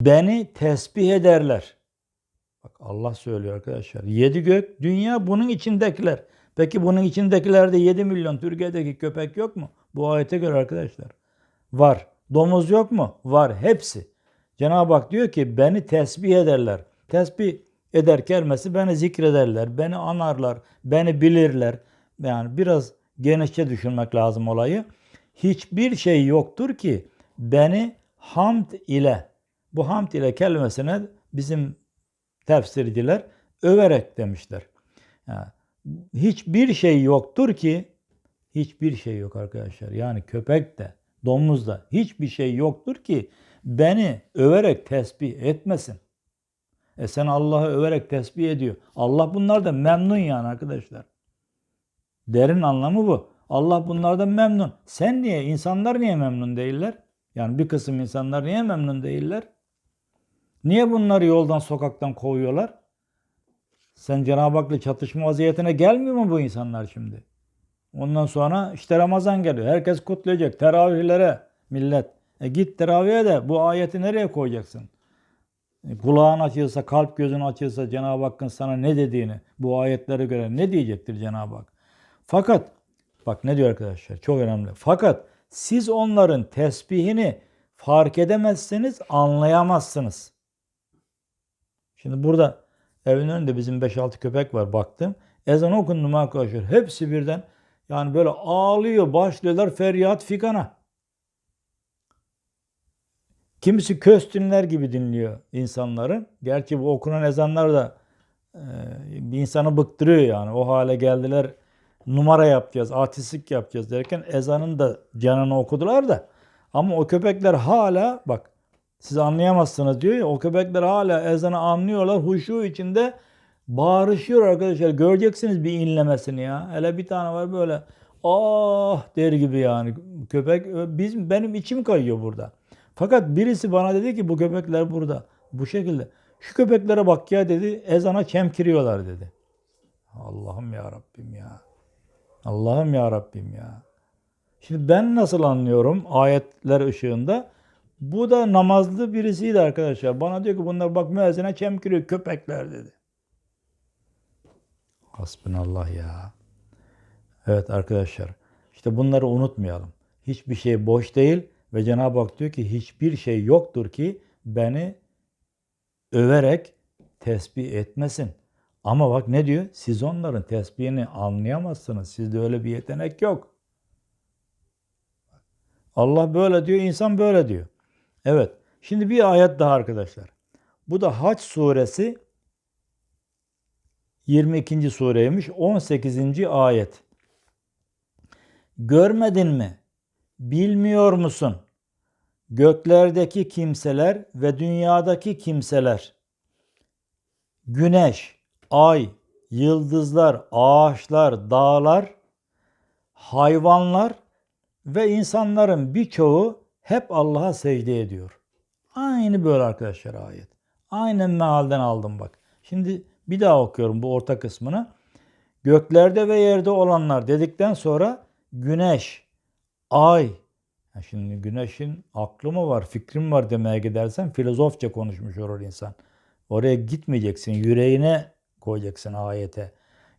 Beni tesbih ederler. Bak Allah söylüyor arkadaşlar. Yedi gök, dünya bunun içindekiler. Peki bunun içindekilerde 7 milyon Türkiye'deki köpek yok mu? Bu ayete göre arkadaşlar. Var. Domuz yok mu? Var. Hepsi. Cenab-ı Hak diyor ki beni tesbih ederler. Tesbih eder kelimesi beni zikrederler, beni anarlar, beni bilirler. Yani biraz genişçe düşünmek lazım olayı. Hiçbir şey yoktur ki beni hamd ile, bu hamd ile kelimesine bizim tefsirciler överek demişler. Yani hiçbir şey yoktur ki hiçbir şey yok arkadaşlar. Yani köpek de, domuz da hiçbir şey yoktur ki beni överek tesbih etmesin. E sen Allah'ı överek tesbih ediyor. Allah bunlardan memnun yani arkadaşlar. Derin anlamı bu. Allah bunlardan memnun. Sen niye, insanlar niye memnun değiller? Yani bir kısım insanlar niye memnun değiller? Niye bunları yoldan, sokaktan kovuyorlar? Sen Cenab-ı Hak'la çatışma vaziyetine gelmiyor mu bu insanlar şimdi? Ondan sonra işte Ramazan geliyor. Herkes kutlayacak. Teravihlere millet. E git teravihe de bu ayeti nereye koyacaksın? E kulağın açılsa, kalp gözün açılsa Cenab-ı Hakk'ın sana ne dediğini bu ayetlere göre ne diyecektir Cenab-ı Hak? Fakat bak ne diyor arkadaşlar çok önemli. Fakat siz onların tesbihini fark edemezseniz anlayamazsınız. Şimdi burada evin önünde bizim 5-6 köpek var baktım. Ezan okundu mu arkadaşlar hepsi birden yani böyle ağlıyor başlıyorlar feryat fikana. Kimisi köstünler gibi dinliyor insanları. Gerçi bu okunan ezanlar da e, bir insanı bıktırıyor yani. O hale geldiler numara yapacağız, artistlik yapacağız derken ezanın da canını okudular da. Ama o köpekler hala bak siz anlayamazsınız diyor o köpekler hala ezanı anlıyorlar. Huşu içinde bağırışıyor arkadaşlar. Göreceksiniz bir inlemesini ya. Hele bir tane var böyle ah der gibi yani. Köpek biz benim içim kayıyor burada. Fakat birisi bana dedi ki bu köpekler burada. Bu şekilde. Şu köpeklere bak ya dedi. Ezana çemkiriyorlar dedi. Allah'ım ya Rabbim ya. Allah'ım ya Rabbim ya. Şimdi ben nasıl anlıyorum ayetler ışığında? Bu da namazlı birisiydi arkadaşlar. Bana diyor ki bunlar bak müezzine çemkiriyor köpekler dedi. Hasbinallah ya. Evet arkadaşlar. İşte bunları unutmayalım. Hiçbir şey boş değil ve Cenab-ı Hak diyor ki hiçbir şey yoktur ki beni överek tesbih etmesin. Ama bak ne diyor? Siz onların tesbihini anlayamazsınız. Sizde öyle bir yetenek yok. Allah böyle diyor, insan böyle diyor. Evet. Şimdi bir ayet daha arkadaşlar. Bu da Haç suresi 22. sureymiş. 18. ayet. Görmedin mi? Bilmiyor musun? Göklerdeki kimseler ve dünyadaki kimseler, güneş, ay, yıldızlar, ağaçlar, dağlar, hayvanlar ve insanların birçoğu hep Allah'a secde ediyor. Aynı böyle arkadaşlar ayet. Aynen mealden aldım bak. Şimdi bir daha okuyorum bu orta kısmını. Göklerde ve yerde olanlar dedikten sonra güneş, ay, ya şimdi güneşin aklı mı var, fikrim var demeye gidersen filozofça konuşmuş olur insan. Oraya gitmeyeceksin, yüreğine koyacaksın ayete.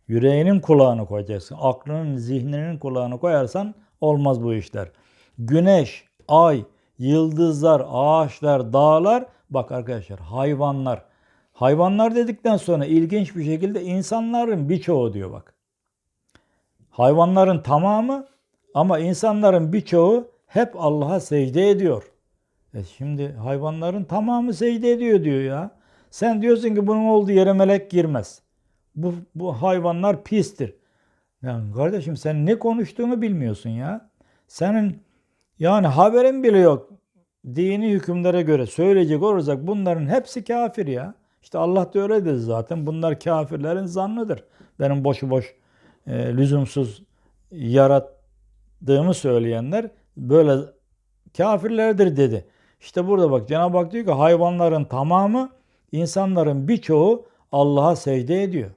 Yüreğinin kulağını koyacaksın. Aklının, zihninin kulağını koyarsan olmaz bu işler. Güneş, ay, yıldızlar, ağaçlar, dağlar, bak arkadaşlar hayvanlar. Hayvanlar dedikten sonra ilginç bir şekilde insanların birçoğu diyor bak. Hayvanların tamamı ama insanların birçoğu hep Allah'a secde ediyor. E şimdi hayvanların tamamı secde ediyor diyor ya. Sen diyorsun ki bunun olduğu yere melek girmez. Bu, bu hayvanlar pistir. Yani kardeşim sen ne konuştuğunu bilmiyorsun ya. Senin yani haberin bile yok. Dini hükümlere göre söyleyecek olursak bunların hepsi kafir ya. İşte Allah da öyle dedi zaten. Bunlar kafirlerin zannıdır. Benim boşu boş e, lüzumsuz yarattığımı söyleyenler böyle kafirlerdir dedi. İşte burada bak Cenab-ı Hak diyor ki hayvanların tamamı insanların birçoğu Allah'a secde ediyor.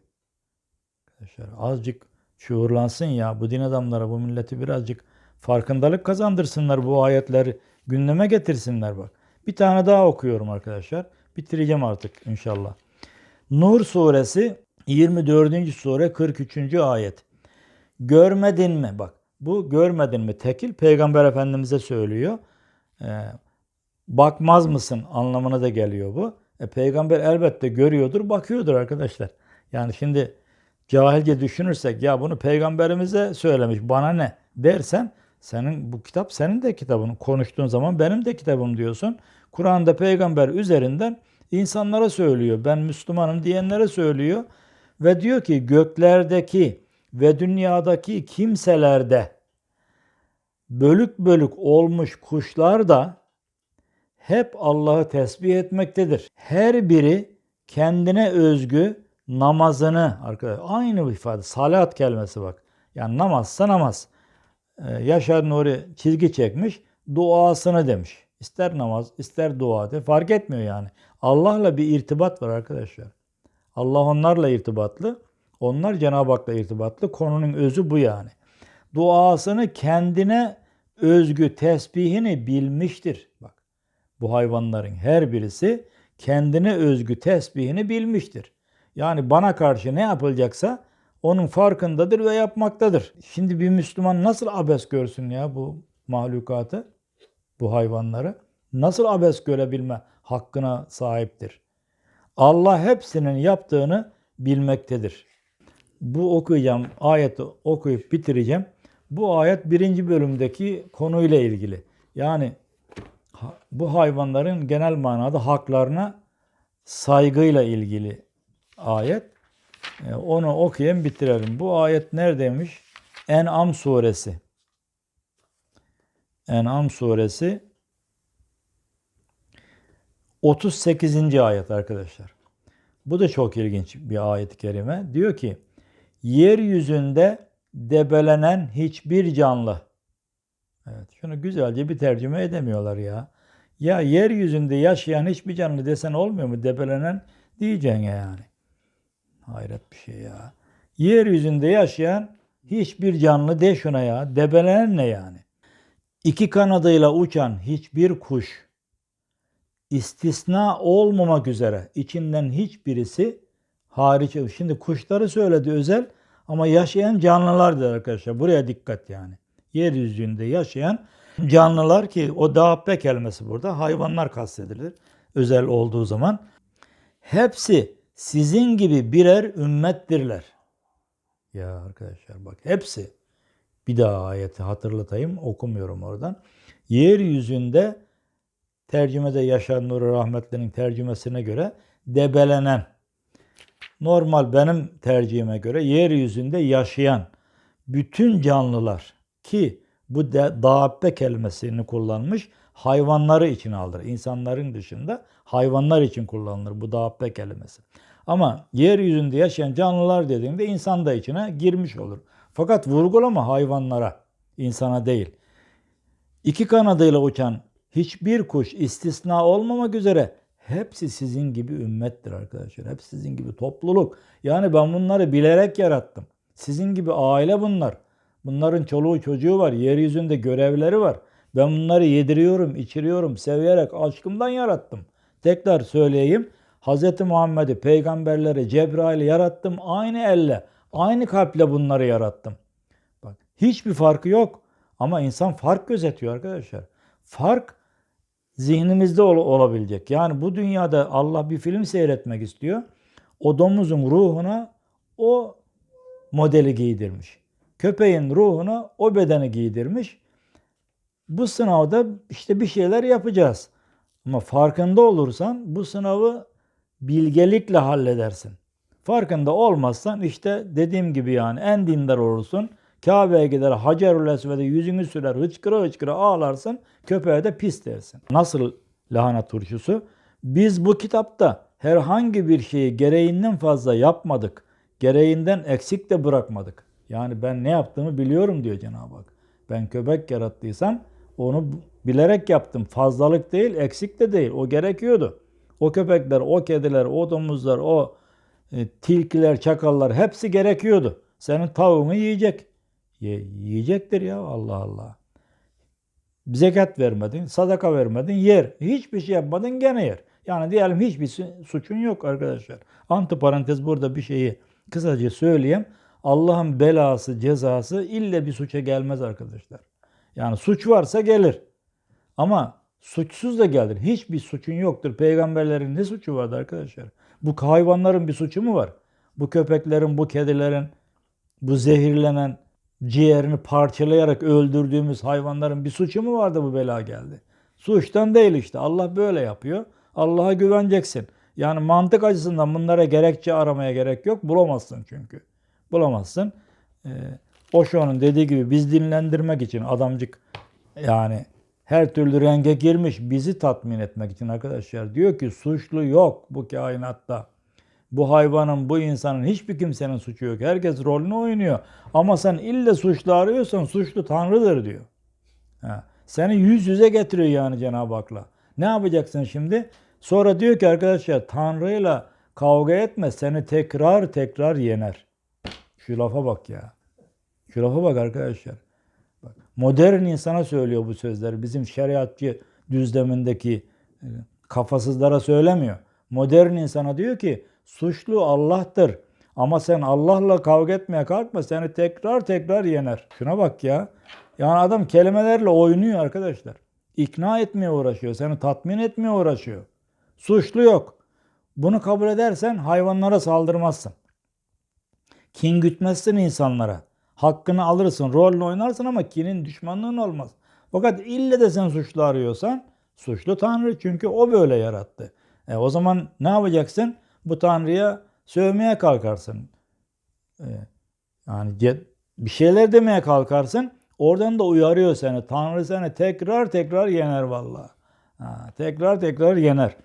Arkadaşlar azıcık şuurlansın ya bu din adamları bu milleti birazcık farkındalık kazandırsınlar bu ayetleri gündeme getirsinler bak. Bir tane daha okuyorum arkadaşlar. Bitireceğim artık inşallah. Nur suresi 24. sure 43. ayet. Görmedin mi? Bak bu görmedin mi? Tekil peygamber efendimize söylüyor. Ee, bakmaz mısın anlamına da geliyor bu. E, peygamber elbette görüyordur, bakıyordur arkadaşlar. Yani şimdi cahilce düşünürsek ya bunu peygamberimize söylemiş bana ne dersen senin bu kitap senin de kitabın. Konuştuğun zaman benim de kitabım diyorsun. Kur'an'da peygamber üzerinden insanlara söylüyor. Ben Müslümanım diyenlere söylüyor. Ve diyor ki göklerdeki ve dünyadaki kimselerde bölük bölük olmuş kuşlar da hep Allah'ı tesbih etmektedir. Her biri kendine özgü namazını arkadaşlar aynı ifade salat kelimesi bak. Yani namazsa namaz. Ee, Yaşar Nuri çizgi çekmiş duasını demiş. İster namaz ister dua de fark etmiyor yani. Allah'la bir irtibat var arkadaşlar. Allah onlarla irtibatlı. Onlar Cenab-ı Hak'la irtibatlı. Konunun özü bu yani. Duasını kendine özgü tesbihini bilmiştir. Bak bu hayvanların her birisi kendine özgü tesbihini bilmiştir. Yani bana karşı ne yapılacaksa onun farkındadır ve yapmaktadır. Şimdi bir Müslüman nasıl abes görsün ya bu mahlukatı, bu hayvanları? Nasıl abes görebilme hakkına sahiptir? Allah hepsinin yaptığını bilmektedir. Bu okuyacağım ayeti okuyup bitireceğim. Bu ayet birinci bölümdeki konuyla ilgili. Yani bu hayvanların genel manada haklarına saygıyla ilgili ayet. E, onu okuyayım bitirelim. Bu ayet neredeymiş? En'am suresi. En'am suresi 38. ayet arkadaşlar. Bu da çok ilginç bir ayet-i kerime. Diyor ki yeryüzünde debelenen hiçbir canlı. Evet, şunu güzelce bir tercüme edemiyorlar ya. Ya yeryüzünde yaşayan hiçbir canlı desen olmuyor mu? Debelenen diyeceksin yani. Hayret bir şey ya. Yeryüzünde yaşayan hiçbir canlı de şuna ya. Debelenen ne yani? İki kanadıyla uçan hiçbir kuş istisna olmamak üzere içinden hiçbirisi hariç. Şimdi kuşları söyledi özel ama yaşayan canlılardır arkadaşlar. Buraya dikkat yani. Yeryüzünde yaşayan canlılar ki o dabbe kelimesi burada hayvanlar kastedilir. Özel olduğu zaman. Hepsi sizin gibi birer ümmettirler. Ya arkadaşlar bak hepsi. Bir daha ayeti hatırlatayım okumuyorum oradan. Yeryüzünde tercümede Yaşar Nuri Rahmetli'nin tercümesine göre debelenen normal benim tercihime göre yeryüzünde yaşayan bütün canlılar ki bu de, dabbe kelimesini kullanmış hayvanları için alır. İnsanların dışında hayvanlar için kullanılır bu dabbe kelimesi. Ama yeryüzünde yaşayan canlılar dediğinde insan da içine girmiş olur. Fakat vurgulama hayvanlara, insana değil. İki kanadıyla uçan hiçbir kuş istisna olmamak üzere hepsi sizin gibi ümmettir arkadaşlar. Hepsi sizin gibi topluluk. Yani ben bunları bilerek yarattım. Sizin gibi aile bunlar. Bunların çoluğu çocuğu var. Yeryüzünde görevleri var. Ben bunları yediriyorum, içiriyorum, seviyerek aşkımdan yarattım. Tekrar söyleyeyim. Hz. Muhammed'i, peygamberleri, Cebrail'i yarattım. Aynı elle, aynı kalple bunları yarattım. Bak hiçbir farkı yok. Ama insan fark gözetiyor arkadaşlar. Fark zihnimizde ol- olabilecek. Yani bu dünyada Allah bir film seyretmek istiyor. O domuzun ruhuna o modeli giydirmiş. Köpeğin ruhuna o bedeni giydirmiş. Bu sınavda işte bir şeyler yapacağız. Ama farkında olursan bu sınavı bilgelikle halledersin. Farkında olmazsan işte dediğim gibi yani en dindar olursun. Kabe'ye gider Hacerül Esved'e yüzünü sürer hıçkıra hıçkıra ağlarsın. Köpeğe de pis dersin. Nasıl lahana turşusu? Biz bu kitapta herhangi bir şeyi gereğinden fazla yapmadık. Gereğinden eksik de bırakmadık. Yani ben ne yaptığımı biliyorum diyor Cenab-ı Hak. Ben köpek yarattıysam onu bilerek yaptım. Fazlalık değil, eksik de değil. O gerekiyordu. O köpekler, o kediler, o domuzlar, o e, tilkiler, çakallar hepsi gerekiyordu. Senin tavuğunu yiyecek. Ye, yiyecektir ya Allah Allah. zekat vermedin, sadaka vermedin, yer. Hiçbir şey yapmadın gene yer. Yani diyelim hiçbir su- suçun yok arkadaşlar. Antiparantez burada bir şeyi kısaca söyleyeyim. Allah'ın belası, cezası ille bir suça gelmez arkadaşlar. Yani suç varsa gelir. Ama suçsuz da gelir. Hiçbir suçun yoktur. Peygamberlerin ne suçu vardı arkadaşlar? Bu hayvanların bir suçu mu var? Bu köpeklerin, bu kedilerin, bu zehirlenen ciğerini parçalayarak öldürdüğümüz hayvanların bir suçu mu vardı bu bela geldi? Suçtan değil işte. Allah böyle yapıyor. Allah'a güveneceksin. Yani mantık açısından bunlara gerekçe aramaya gerek yok. Bulamazsın çünkü. Bulamazsın. Ee, Osho'nun dediği gibi biz dinlendirmek için adamcık yani her türlü renge girmiş bizi tatmin etmek için arkadaşlar. Diyor ki suçlu yok bu kainatta. Bu hayvanın, bu insanın hiçbir kimsenin suçu yok. Herkes rolünü oynuyor. Ama sen ille suçlu arıyorsan suçlu Tanrı'dır diyor. Ha. Seni yüz yüze getiriyor yani Cenab-ı Hak'la. Ne yapacaksın şimdi? Sonra diyor ki arkadaşlar Tanrı'yla kavga etme seni tekrar tekrar yener. Şu lafa bak ya. Şu lafa bak arkadaşlar. Bak, modern insana söylüyor bu sözleri. Bizim şeriatçı düzlemindeki e, kafasızlara söylemiyor. Modern insana diyor ki suçlu Allah'tır. Ama sen Allah'la kavga etmeye kalkma seni tekrar tekrar yener. Şuna bak ya. Yani adam kelimelerle oynuyor arkadaşlar. İkna etmeye uğraşıyor. Seni tatmin etmeye uğraşıyor. Suçlu yok. Bunu kabul edersen hayvanlara saldırmazsın. Kin gütmezsin insanlara. Hakkını alırsın, rolünü oynarsın ama kinin düşmanlığın olmaz. Fakat ille de sen suçlu arıyorsan suçlu Tanrı çünkü o böyle yarattı. E, o zaman ne yapacaksın? Bu Tanrı'ya sövmeye kalkarsın. E, yani bir şeyler demeye kalkarsın. Oradan da uyarıyor seni. Tanrı seni tekrar tekrar yener vallahi. Ha, tekrar tekrar yener.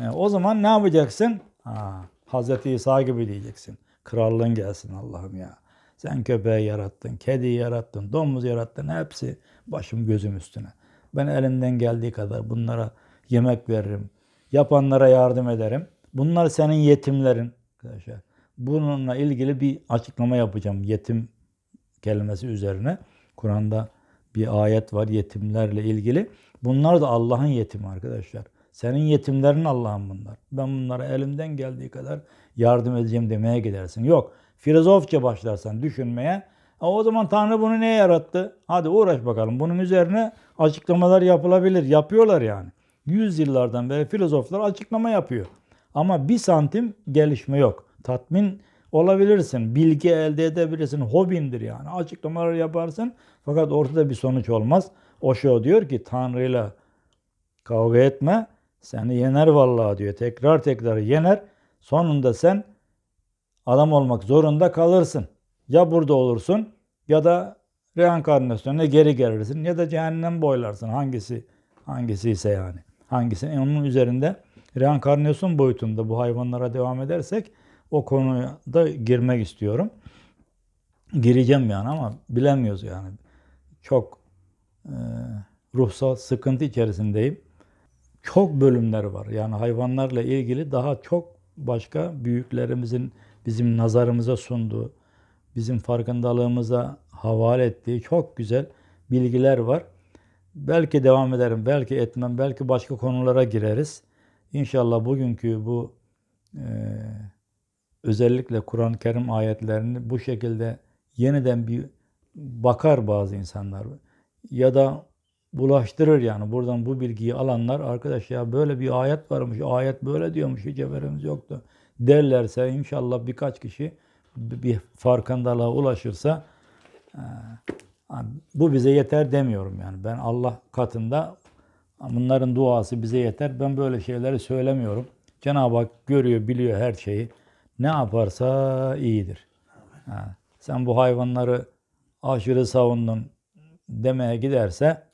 E, o zaman ne yapacaksın? Ha, Hazreti İsa gibi diyeceksin. Krallığın gelsin Allah'ım ya. Sen köpeği yarattın, kediyi yarattın, domuz yarattın. Hepsi başım gözüm üstüne. Ben elimden geldiği kadar bunlara yemek veririm. Yapanlara yardım ederim. Bunlar senin yetimlerin. Arkadaşlar. Bununla ilgili bir açıklama yapacağım yetim kelimesi üzerine. Kur'an'da bir ayet var yetimlerle ilgili. Bunlar da Allah'ın yetimi arkadaşlar. Senin yetimlerin Allah'ın bunlar. Ben bunlara elimden geldiği kadar yardım edeceğim demeye gidersin. Yok. Filozofça başlarsan düşünmeye. "E, O zaman Tanrı bunu neye yarattı? Hadi uğraş bakalım. Bunun üzerine açıklamalar yapılabilir. Yapıyorlar yani. Yüzyıllardan beri filozoflar açıklama yapıyor. Ama bir santim gelişme yok. Tatmin olabilirsin. Bilgi elde edebilirsin. Hobindir yani. Açıklamalar yaparsın. Fakat ortada bir sonuç olmaz. Osho diyor ki Tanrı'yla kavga etme. Seni yener vallahi diyor. Tekrar tekrar yener. Sonunda sen adam olmak zorunda kalırsın. Ya burada olursun ya da reenkarnasyona geri gelirsin ya da cehennem boylarsın. Hangisi hangisi ise yani. Hangisi onun üzerinde reenkarnasyon boyutunda bu hayvanlara devam edersek o konuya da girmek istiyorum. Gireceğim yani ama bilemiyoruz yani. Çok e, ruhsal sıkıntı içerisindeyim. Çok bölümler var. Yani hayvanlarla ilgili daha çok başka büyüklerimizin bizim nazarımıza sunduğu, bizim farkındalığımıza havale ettiği çok güzel bilgiler var. Belki devam ederim, belki etmem, belki başka konulara gireriz. İnşallah bugünkü bu e, özellikle Kur'an-ı Kerim ayetlerini bu şekilde yeniden bir bakar bazı insanlar ya da bulaştırır yani. Buradan bu bilgiyi alanlar arkadaş ya böyle bir ayet varmış ayet böyle diyormuş hiç haberimiz yoktu. derlerse inşallah birkaç kişi bir farkındalığa ulaşırsa e, bu bize yeter demiyorum yani. Ben Allah katında bunların duası bize yeter. Ben böyle şeyleri söylemiyorum. Cenab-ı Hak görüyor biliyor her şeyi. Ne yaparsa iyidir. Sen bu hayvanları aşırı savundun demeye giderse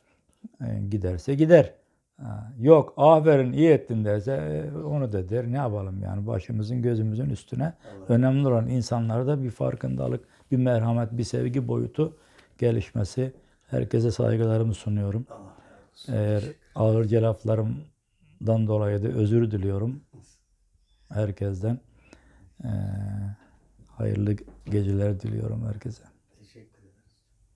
giderse gider. Yok aferin iyi ettin derse e, onu da der. Ne yapalım yani başımızın gözümüzün üstüne. Önemli olan insanlarda bir farkındalık, bir merhamet, bir sevgi boyutu gelişmesi. Herkese saygılarımı sunuyorum. Eğer ağır laflarımdan dolayı da özür diliyorum herkesten. Ee, hayırlı geceler diliyorum herkese.